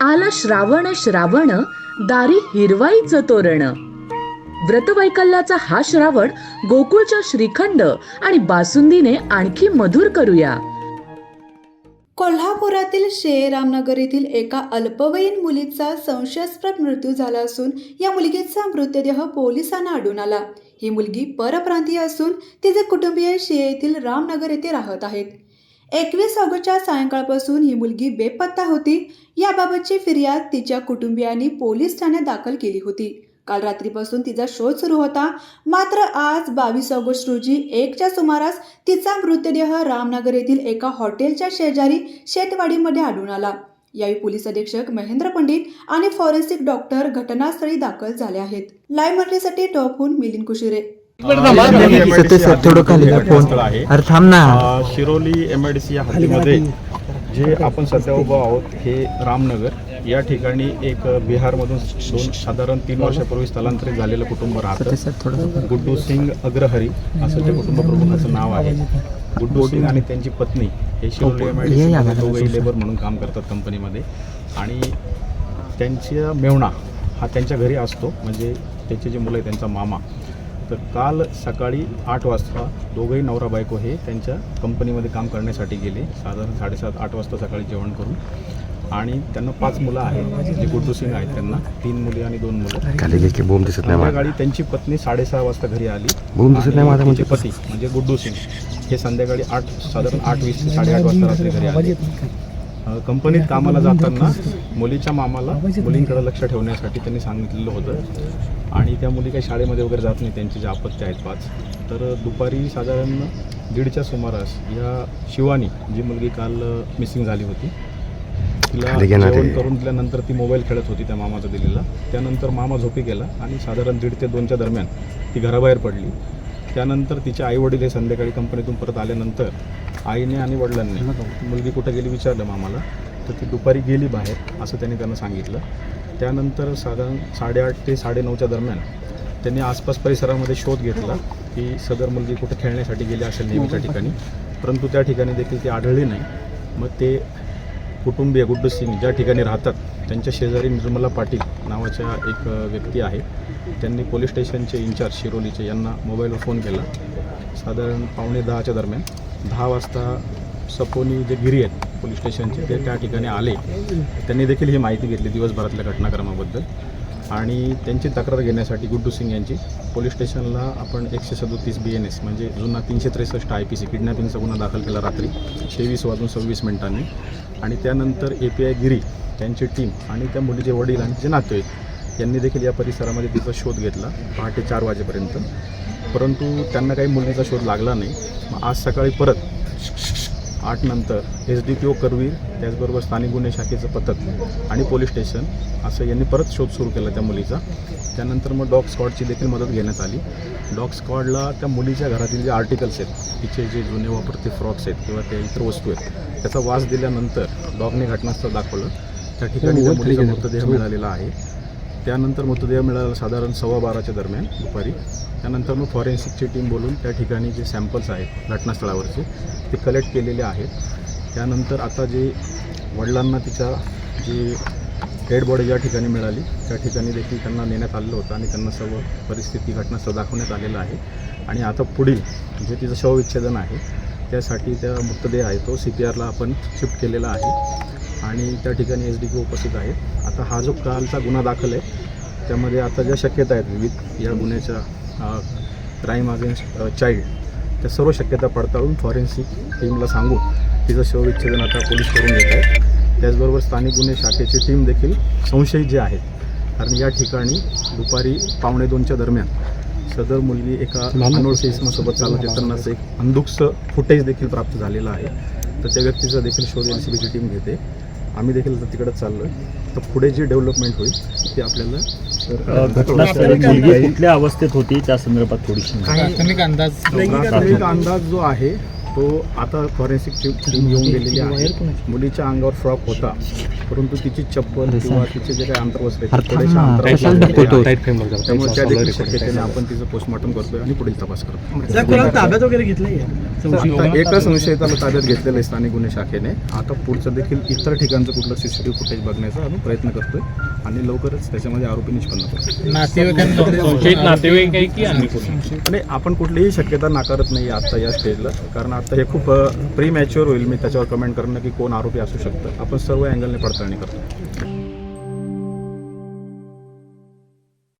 आला श्रावण श्रावण दारी हिरवाईचं तोरण. व्रतवैकल्याचा हा श्रावण गोकुळच्या श्रीखंड आणि बासुंदीने आणखी मधुर करूया. कोल्हापुरातील श्रीरामनगर येथील एका अल्पवयीन मुलीचा संशयास्पद मृत्यू झाला असून या मुलगीचा मृतदेह पोलिसांना आढळून आला. ही मुलगी परप्रांतीय असून तिचे कुटुंबीय शे येथील रामनगर येथे राहत आहेत. एकवीस ऑगस्टच्या सायंकाळपासून ही मुलगी बेपत्ता होती. याबाबतची फिर्याद तिच्या कुटुंबियांनी पोलीस ठाण्यात दाखल केली होती. काल रात्रीपासून तिचा शोध सुरू होता. मात्र आज बावीस ऑगस्ट रोजी एकच्या सुमारास तिचा मृतदेह रामनगर येथील एका हॉटेलच्या शेजारी शेतवाडीमध्ये आढळून आला. यावेळी पोलीस अधीक्षक महेंद्र पंडित आणि फॉरेन्सिक डॉक्टर घटनास्थळी दाखल झाले आहेत. लाईव्ह मराठीसाठी टॉपहून मिलिंद कुशिरे. सत्य सर थोडं खाली जा फोन. स्थळ आहे. अरे थांब ना. अ, Shiroli M I D C या हद्दीमध्ये जे. आपण सध्या उभं आहोत हे रामनगर या ठिकाणी एक बिहारमधून दोन साधारण तीन वर्षापूर्वी स्थलांतरित झालेलं कुटुंब राहतं. गुड्डू सिंग अग्रहरी असं त्या कुटुंब प्रमुखाचं नाव आहे. गुड्डू सिंग आणि त्यांची पत्नी हे Shiroli M I D C दोघंही. लेबर म्हणून काम करतात कंपनीमध्ये आणि त्यांच्या मेवणा हा त्यांच्या घरी असतो. म्हणजे त्याचे जे मुलं आहे त्यांचा मामा तर काल सकाळी आठ वाजता दोघंही नवरा बायको हे त्यांच्या कंपनीमध्ये काम करण्यासाठी गेले. साधारण साडेसात आठ वाजता सकाळी जेवण करून. आणि त्यांना पाच मुलं आहेत. जे गुड्डू सिंग आहेत त्यांना तीन मुली आणि दोन मुलं. बोम दिसत नाही संध्याकाळी त्यांची पत्नी साडेसहा वाजता घरी आली. बोम दिसत नाही माझा म्हणजे पती म्हणजे गुड्डू सिंग हे संध्याकाळी आठ साधारण आठ वीस ते साडेआठ वाजता रात्री घरी आले. कंपनीत कामाला जाताना मुलीच्या मामाला मुलींकडे लक्ष ठेवण्यासाठी त्यांनी सांगितलेलं होतं. आणि त्या मुली काही शाळेमध्ये वगैरे जात नाही त्यांचे जे अपत्य आहेत पाच. तर दुपारी साधारण दीडच्या सुमारास या शिवानी जी मुलगी काल मिसिंग झाली होती तिला जेवण. करून दिल्यानंतर ती मोबाईल खेळत होती त्या मामाचा दिलेला. त्यानंतर मामा झोपी गेला आणि साधारण दीड ते दोनच्या दरम्यान ती घराबाहेर पडली. त्यानंतर तिचे आई वडील हे संध्याकाळी कंपनीतून परत आल्यानंतर आईने आणि वडिलांनी मुलगी कुठं गेली विचारलं मामाला तर ती दुपारी गेली बाहेर असं त्यांनी त्यांना सांगितलं. त्यानंतर साधारण साडेआठ ते साडेनऊच्या दरम्यान त्यांनी आसपास परिसरामध्ये शोध घेतला की सदर मुलगी कुठे खेळण्यासाठी गेली असेल नेहमीच्या ठिकाणी. परंतु त्या ठिकाणी देखील ती आढळली नाही. मग ते कुटुंबीय गुड्डू सिंग ज्या ठिकाणी राहतात त्यांच्या शेजारी निर्मला पाटील नावाच्या एक व्यक्ती आहे. त्यांनी पोलीस स्टेशनचे इन्चार्ज शिरोलीचे यांना मोबाईलवर फोन केला. साधारण पावणे दहाच्या दरम्यान दहा वाजता सपोनी जे गिरी आहेत पोलीस स्टेशनचे ते त्या ठिकाणी आले. त्यांनी देखील ही माहिती घेतली दिवसभरातल्या घटनाक्रमाबद्दल. आणि त्यांची तक्रार घेण्यासाठी गुड्डू सिंग यांची पोलीस स्टेशनला आपण एकशे सदोतीस बी एन एस म्हणजे जुना तीनशे त्रेसष्ट आय पी सी किडनॅपिंगचा गुन्हा दाखल केला रात्री तेवीस वाजून सव्वीस मिनिटांनी. आणि त्यानंतर ए पी आय गिरी त्यांची टीम आणि त्या मुलीचे वडील आणि जे नातेवाईक यांनी देखील या परिसरामध्ये तिचा शोध घेतला पहाटे चार वाजेपर्यंत. परंतु त्यांना काही मुलीचा शोध लागला नाही. मग आज सकाळी परत आठ नंतर S D P O Karveer त्याचबरोबर स्थानिक गुन्हे शाखेचं पथक आणि पोलीस स्टेशन असं यांनी परत शोध सुरू केला त्या मुलीचा. त्यानंतर मग डॉग स्क्वॉडची देखील मदत घेण्यात आली. डॉग स्क्वॉडला त्या मुलीच्या घरातील जे आर्टिकल्स आहेत तिचे जे जुने वापरते फ्रॉक्स आहेत किंवा त्या इतर वस्तू आहेत त्याचा वास दिल्यानंतर डॉगने घटनास्थळ दाखवलं. त्या ठिकाणी त्या मुलीचा मृतदेह मिळालेला आहे. त्यानंतर मृतदेह मिळाला साधारण सव्वा बाराच्या दरम्यान दुपारी. त्यानंतर मग फॉरेन्सिकची टीम बोलून त्या ठिकाणी जे सॅम्पल्स आहेत घटनास्थळावरचे ते कलेक्ट केलेले आहेत. त्यानंतर आता जे वडिलांना तिच्या जी डेड बॉडी ज्या ठिकाणी मिळाली त्या ठिकाणी देखील त्यांना नेण्यात आलेलं होतं आणि त्यांना सर्व परिस्थिती घटनास्थळ दाखवण्यात आलेलं आहे आणि आता पुढील जे तिचं शवविच्छेदन आहे त्यासाठी त्या मृतदेह आहे तो सी पी आरला आपण शिफ्ट केलेला आहे. आणि त्या ठिकाणी एस डी पी उपस्थित आहेत आता हा जो कालचा गुन्हा दाखल आहे त्यामध्ये आता ज्या शक्यता आहेत विविध या गुन्ह्याच्या क्राईम अगेन्स्ट चाइल्ड त्या सर्व शक्यता पडताळून फॉरेन्सिक टीमला सांगून तिचं शवविच्छेदन आता पोलीस करून घेत आहेत. त्याचबरोबर स्थानिक गुन्हे शाखेची टीम देखील संशयित जे आहेत कारण या ठिकाणी दुपारी पावणे दोनच्या दरम्यान सदर मुलगी एका अनोळखी इसमासोबत चालत येतानाच एक अंधुकचं फुटेज देखील प्राप्त झालेलं आहे. तर त्या व्यक्तीचा देखील शोध एन सी बीची टीम घेते. आम्ही देखील आता तिकडंच चाललो आहे तर पुढे जी डेव्हलपमेंट होईल ती आपल्याला कुठल्या अवस्थेत होती त्या संदर्भात थोडीशी. प्राथमिक अंदाज जो आहे तो आता फॉरेन्सिकची टीम येऊन गेलेली आहे. मुलीच्या अंगावर फ्रॉक होता. परंतु तिची चप्पल किंवा तिचे जे काही अंतर्वस्त्र आहेत. त्यामुळे त्या देखील शक्यतेने आपण तिचं पोस्टमॉर्टम करतोय आणि पुढील तपास करतो एकच संशयिताला ताब्यात घेतलेलं आहे स्थानिक गुन्हे शाखेने. आता पुढचं देखील इतर ठिकाणचं कुठलं सीसीटीव्ही फुटेज बघण्याचा आम्ही प्रयत्न करतोय आणि लवकरच त्याच्यामध्ये आरोपी निष्पन्न करतो आणि आपण कुठलीही शक्यता नाकारत नाही आता या स्टेजला कारण आता हे खूप प्री मॅच्युअर होईल. मी त्याच्यावर कमेंट करणं की कोण आरोपी असू शकतं. आपण सर्व अँगलने पडताळणी करतो.